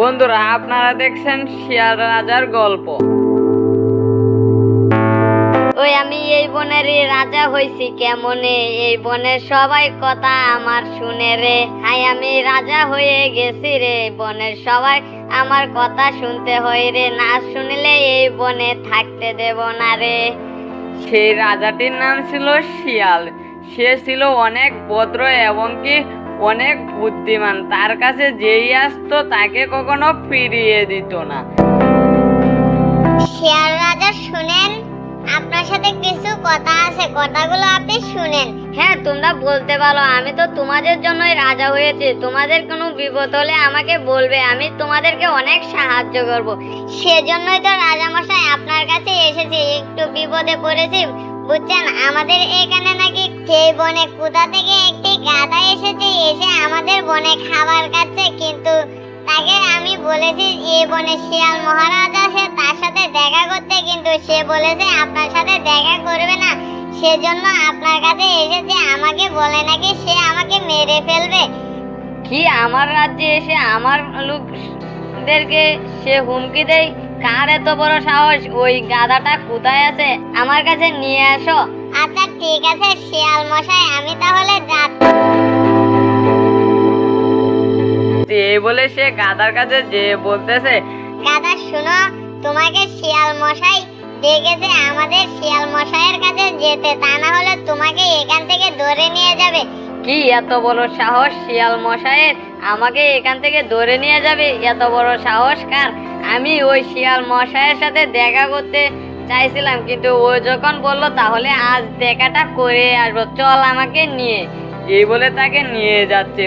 বন্ধুরা আপনারা দেখছেন শিয়াল রাজার গল্প। ওই আমি এই বনেরই রাজা হইছি কেমনে? এই বনের সবাই কথা আমার শুনে রে। হাই আমি রাজা হয়ে গেছি রে। বনের সবাই আমার কথা শুনতে হয় রে। না শুনলে এই বনে থাকতে দেব না রে। সেই রাজাটির নাম ছিল শিয়াল। সে ছিল অনেক ভদ্র এবং কি অনেক বুদ্ধিমান। তার কাছে যেই আসতো তাকে কখনো ফিরিয়ে দিত না। শিয়াল রাজা শুনেন? আপনার সাথে কিছু কথা আছে কথাগুলো আপনি শুনেন। হ্যাঁ তোমরা বলতে পারো আমি তো তোমাদের জন্যই রাজা হয়েছি। তোমাদের কোনো বিপদ হলে আমাকে বলবে আমি তোমাদেরকে অনেক সাহায্য করব। সেজন্যই তো রাজামশাই আপনার কাছে এসেছি একটু বিপদে পড়েছি। বুঝছেন, আমাদের এখানে নাকি সেই বনে কোথা থেকে একটি গাধা এসেছে, এসে আমাদের বনে খাবার খাচ্ছে, কিন্তু তাকে আমি বলেছি এই বনে শিয়াল মহারাজ আছে, তার সাথে দেখা করতে, কিন্তু সে বলেছে আপনার সাথে দেখা করবে না। সেজন্য আপনার কাছে এসেছে, আমাকে বলে নাকি সে আমাকে মেরে ফেলবে। কি, আমার রাজ্যে এসে আমার লোকদেরকে সে হুমকি দেয়? কার এত বড় সাহস? ওই গাধাটা কোথায় আছে? আমার কাছে নিয়ে আসো। আচ্ছা ঠিক আছে শিয়াল মশাই আমি তাহলে যাচ্ছি। এই বলে সে গাধার কাছে যে বলতেছে। দাদা শুনো তোমাকে শিয়াল মশাই ডেকেছে আমাদের শিয়াল মশাইয়ের কাছে যেতে। তা না হলে তোমাকে এখান থেকে ধরে নিয়ে যাবে। কি এত বড় সাহস? শিয়াল মশাইয়ের আমাকে এখান থেকে ধরে নিয়ে যাবে? এত বড় সাহস কার? আমি ওই শিয়াল মশাইয়ের সাথে দেখা করতে চাইছিলাম কিন্তু ও যখন বলল তাহলে আজ দেখাটা করে আসব চল আমাকে নিয়ে। এই বলে তাকে নিয়ে যাচ্ছে।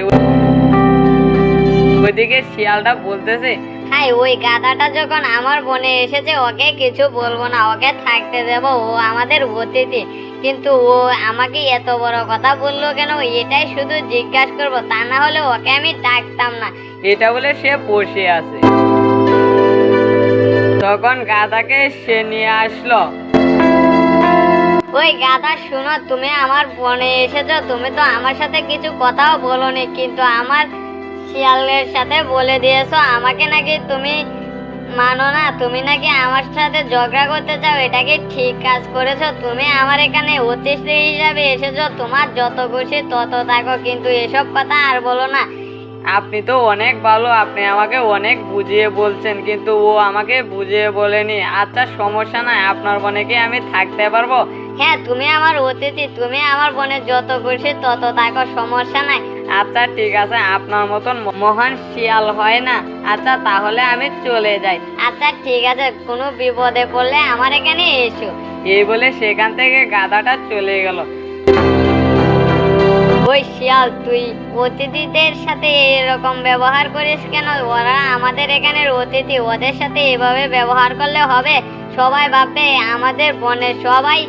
ওইদিকে শিয়ালটা বলতেছে হাই ওই গাধাটা যখন আমার বনে এসেছে ওকে কিছু বলব না ওকে থাকতে দেব ও আমাদের অতিথি। কিন্তু ও আমাকে এত বড় কথা বলল কেন? এটাই শুধু জিজ্ঞাসা করব তা না হলে ওকে আমি ডাকতাম না। এটা বলে সে বসে আছে। তখন গাধাকে সে নিয়ে আসলো। ওই গাধা শুনো, তুমি আমার বনে এসেছ, তুমি তো আমার সাথে কিছু কথাও বলোনি, কিন্তু আমার শিয়ালের সাথে বলে দিয়েছ, আমাকে নাকি তুমি মানো না, তুমি নাকি আমার সাথে ঝগড়া করতে চাও, এটা কি ঠিক কাজ করেছ? তুমি আমার এখানে অতিথি হিসাবে এসেছ, তোমার যত খুশি তত থাকো, কিন্তু এসব কথা আর বলো না। আপনি তো অনেক ভালো আপনি আমাকে অনেক বুঝিয়ে বলছেন কিন্তু ও আমাকে বুঝিয়ে বলেনি। আচ্ছা সমস্যা নাই আপনার বনে কি আমি থাকতে পারব? হ্যাঁ তুমি আমার অতিথি তুমি আমার বনে যত খুশি তত থাকো সমস্যা নাই। আচ্ছা ঠিক আছে আপনার মতন মহান শিয়াল হয় না। আচ্ছা তাহলে আমি চলে যাই। আচ্ছা ঠিক আছে কোনো বিপদে পড়লে আমার এখানে এসো। এই বলে সেখান থেকে গাধাটা চলে গেল। ওই শিয়াল তুই অতিথিদের সাথে এরকম ব্যবহার করিস কেন? ওরা আমাদের এখানের অতিথি ওদের সাথে এভাবে ব্যবহার করলে হবে? সবাই ভাববে আমাদের বনে সবাই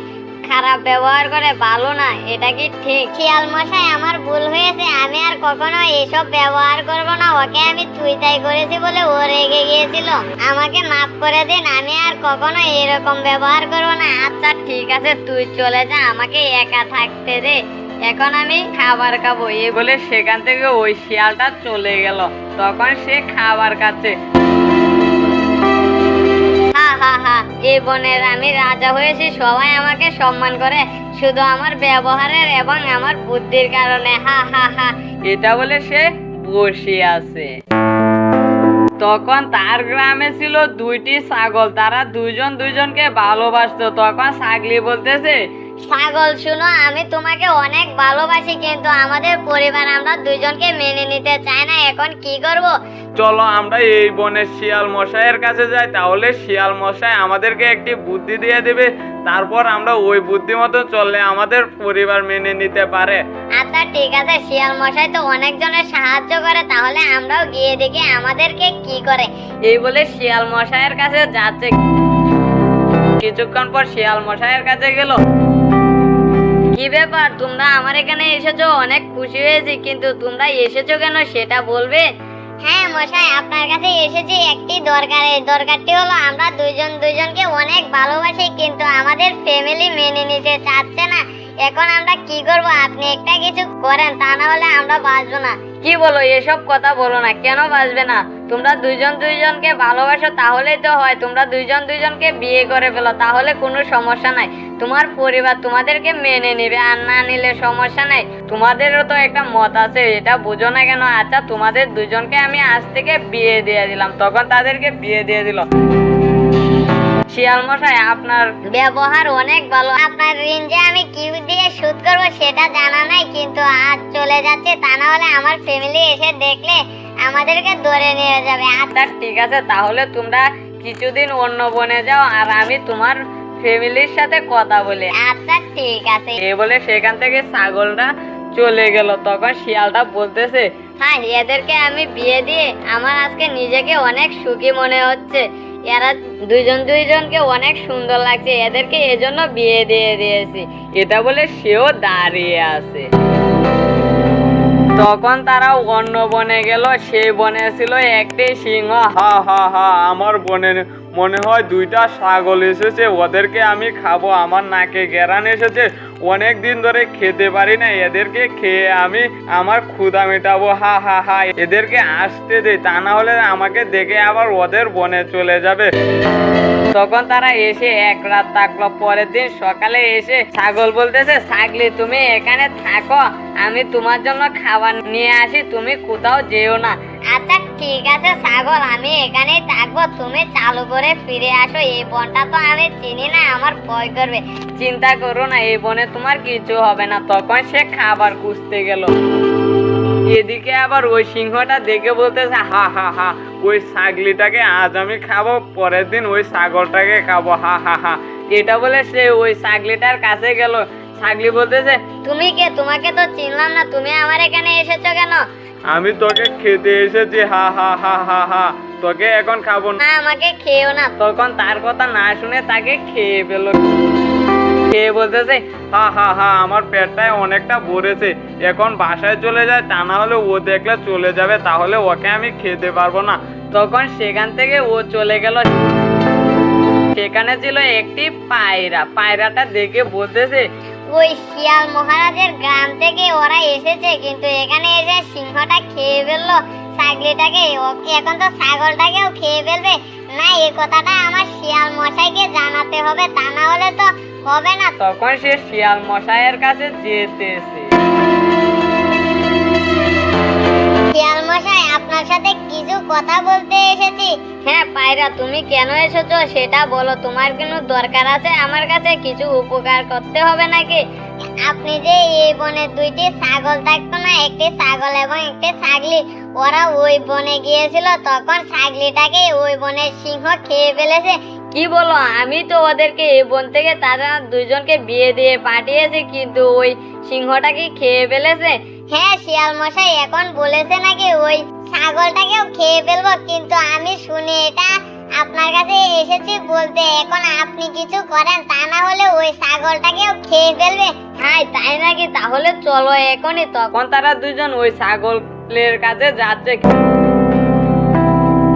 খারাপ ব্যবহার করে ভালো না এটা কি ঠিক? শিয়াল মশাই আমার ভুল হয়েছে আমি আর কখনো এসব ব্যবহার করব না ওকে আমি তুই তাই করেছি বলে ও রেগে গিয়েছিল। আমাকে মাফ করে দিন আমি আর কখনো এরকম ব্যবহার করব না। আচ্ছা ঠিক আছে তুই চলে যা আমাকে একা থাকতে দে। এখন আমি খাবার খাব, এ বলে সেখান থেকে ওই শিয়ালটা চলে গেল। তখন সে খাবার খাচ্ছে। এই বনের আমি রাজা হয়েছি, সবাই আমাকে সম্মান করে, শুধু আমার ব্যবহারের এবং আমার বুদ্ধির কারণে। হা হা হা, এটা বলে সে বসে আছে। তখন তার গ্রামে ছিল দুইটি ছাগল, তারা দুইজন দুইজনকে ভালোবাসতো। তখন ছাগলি বলতেছে ছাগল শুনো আমি তোমাকে অনেক ভালোবাসি কিন্তু আমাদের পরিবার আমরা দুইজনকে মেনে নিতে চাই না এখন কি করব? চলো আমরা এই বনের শিয়াল মশাইয়ের কাছে যাই তাহলে শিয়াল মশাই আমাদেরকে একটি বুদ্ধি দিয়ে দেবে তারপর আমরা ওই বুদ্ধি মতো চললে আমাদের পরিবার মেনে নিতে পারে। আচ্ছা ঠিক আছে শিয়াল মশাই তো অনেকজনের সাহায্য করে তাহলে আমরাও গিয়ে দেখি আমাদেরকে কি করে। এই বলে শিয়াল মশাইয়ের কাছে যাচ্ছে। কিছুক্ষণ পর শিয়াল মশাইয়ের কাছে গেল। কি ব্যাপার? তোমরা আমার এখানে এসেছ, অনেক খুশি হয়েছি, কিন্তু তোমরা এসেছ কেন? সেটা বলবে? হ্যাঁ মশাই, আপনার কাছে এসেছি একটি দরকার। এই দরকারটি হলো আমরা দুইজন দুইজনকে অনেক ভালোবাসি, কিন্তু আমাদের ফ্যামিলি মেনে নিতে চাচ্ছে না। এখন আমরা কি করব? আপনি একটা কিছু করেন, তা না হলে আমরা বাঁচবো না। কি বলো, এসব কথা বলো না, কেন বাসবে না? তোমরা দুইজন দুইজনকে ভালোবাসো, তাহলেই তো হয়। তোমরা দুইজন দুইজনকে বিয়ে করে ফেলো, তাহলে কোনো সমস্যা নাই। তোমার পরিবার তোমাদেরকে মেনে নেবে, আর না নিলে সমস্যা নাই। তোমাদেরও তো একটা মত আছে, এটা বুঝো না কেন? আচ্ছা তোমাদের দুজনকে আমি আজ থেকে বিয়ে দিয়ে দিলাম, তখন তাদেরকে বিয়ে দিয়ে দিল। শিয়াল মশাই আপনার ব্যবহার অনেক ভালো। আপনার ঋণ যে আমি কি দিয়ে শোধ করব সেটা জানা নাই কিন্তু আজ চলে যাচ্ছে তা না হলে আমার ফ্যামিলি এসে দেখলে আমাদেরকে ধরে নিয়ে যাবে। আচ্ছা ঠিক আছে তাহলে তোমরা কিছুদিন অন্য বনে যাও আর আমি তোমার ফ্যামিলির সাথে কথা বলি। আচ্ছা ঠিক আছে। এ বলে সেখান থেকে ছাগলটা চলে গেল তখন শিয়ালটা বলতেছে হ্যাঁ এদেরকে আমি বিয়ে দিয়ে আমার আজকে নিজেকে অনেক সুখী মনে হচ্ছে। এরা দুইজন দুইজনকে অনেক সুন্দর লাগছে। এদেরকে এজন্য বিয়ে দিয়ে দিয়েছি। এটা বলে সেও দাঁড়িয়ে আছে। তখন তারা অন্য বনে গেল, সেই বনে ছিল একটি সিংহ। হা হা হা, আমার বোনের মনে হয় দুইটা ছাগল এসেছে, ওদেরকে আমি খাব। আমার নাকে গেরান এসেছে, অনেক দিন ধরে খেতে পারি না, এদেরকে খেয়ে আমি আমার ক্ষুধা মেটাবো। হা হা হা, এদেরকে আসতে দে, তা না হলে আমাকে দেখে আবার ওদের বনে চলে যাবে। তখন তারা এসে এক রাত থাকল পরের দিন সকালে এসে ছাগল বলতেছে ছাগলি তুমি এখানে থাকো আমি তোমার জন্য খাবার নিয়ে আসি তুমি কোথাও যেও না। আচ্ছা ঠিক আছে ছাগল আমি এখানেই থাকব তুমি চালু করে ফিরে আসো এই বনটা তো আমি চিনি না আমার ভয় করবে। চিন্তা করো না এই বনে তোমার কিছু হবে না তখন সে খাবার খুঁজতে গেল। এদিকে আবার ওই সিংহটা দেখে বলতেছে হা হা হা ওই ছাগলিটাকে আজ আমি খাব পরের দিন ওই ছাগলটাকে খাব। হা হা হা। এটা বলে সে ওই ছাগলিটার কাছে গেল। ছাগলি বলতেছে তুমি কে? তোমাকে তো চিনলাম না। তুমি আমার এখানে এসেছ কেন? আমি তোকে খেতে এসেছি। হা হা হা হা হা। তোকে এখন খাব না। আমাকে খেয়েও না। তখন তার কথা না শুনে তাকে খেয়ে ফেল খেয়ে বলতেছে? হা হা হা, আমার পেটটায় অনেকটা ভরেছে। এখন বাসায় চলে যায়, তা না হলে ও দেখলে চলে যাবে, তাহলে ওকে আমি খেতে পারব না। তখন সেখান থেকে ও চলে গেল। সেখানে ছিল একটি পায়রা। পায়রাটা দেখে বলতেছে, ওই শিয়াল মহারাজের গ্রাম থেকে ওরা এসেছে, কিন্তু এখানে এসে সিংহটা খেয়ে ফেলল। ছাগলিটাকে এখন তো ছাগলটাকেও খেয়ে ফেলবে। না এই কথাটা আমার শিয়াল মশাইকে জানাতে হবে তা না হলে তো হবে না। তখন সে শিয়াল মশাইয়ের কাছে যেতেছে। শিয়াল মশাই আপনার সাথে কিছু কথা বলতে এসেছি। হ্যাঁ পায়রা তুমি কেন এসেছ সেটা বলো। তোমার কোনো দরকার আছে? আমার কাছে কিছু উপকার করতে হবে নাকি? আপনি যে এই বনে দুইটি ছাগল থাকতো না একটি ছাগল এবং একটি ছাগলি ওরা ওই বনে গিয়েছিল তখন ছাগলিটাকে ওই বনের সিংহ খেয়ে ফেলেছে। কি বলো আমি তো ওদেরকে এই বন থেকে তারা দুইজনকে বিয়ে দিয়ে পাঠিয়েছি কিন্তু ওই সিংহটাকে খেয়ে ফেলেছে। হ্যাঁ শিয়াল মশাই এখন বলেছে নাকি ওই ছাগলটাকেও খেয়ে ফেলব কিন্তু আমি শুনে এটা আপনার কাছে এসেছি বলতে এখন আপনি কিছু করেন তা না হলে ওই ছাগলটাকেও খেয়ে ফেলবে। হাই তাই নাকি? তাহলে চলো এখনই তখন তারা দুজন ওই ছাগলের কাছে যাচ্ছে।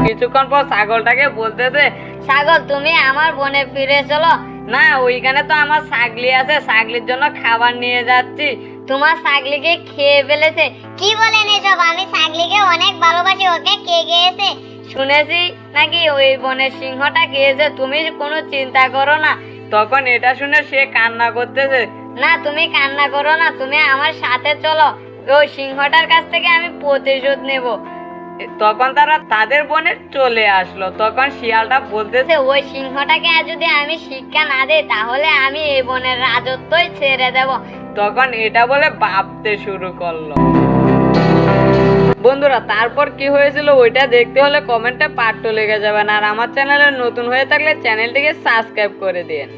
কিছুক্ষণ পর ছাগলটাকে বলতেছে ছাগল তুমি আমার বনে ফিরে চলো। না ওইখানে তো আমার ছাগলি আছে ছাগলির জন্য খাবার নিয়ে যাচ্ছি। তোমার ছাগলিকে খেয়ে ফেলেছে। কি বলেন এসব? আমি ছাগলিকে অনেক ভালোবাসি ওকে কে গিয়েছে শুনেছি নাকি ওই বনের সিংহটা খেয়েছে তুমি কোনো চিন্তা করো না। তখন এটা শুনে সে কান্না করতেছে। না তুমি কান্না করো না তুমি আমার সাথে চলো। ওই সিংহটার কাছ থেকে আমি প্রতিশোধ নেব। তখন তারা তাদের বনে চলে আসলো। তখন শিয়ালটা বলতেছে ওই সিংহটাকে যদি আমি শিক্ষা না দেই তাহলে আমি এই বনের রাজত্বই ছেড়ে দেব। তখন এটা বলে ভাবতে শুরু করল। বন্ধুরা, তারপর কি হয়েছিল ওইটা দেখতে হলে কমেন্টে পার্ট লেগে যাবেন আর আমার চ্যানেলে নতুন হয়ে থাকলে চ্যানেলটিকে সাবস্ক্রাইব করে দিন।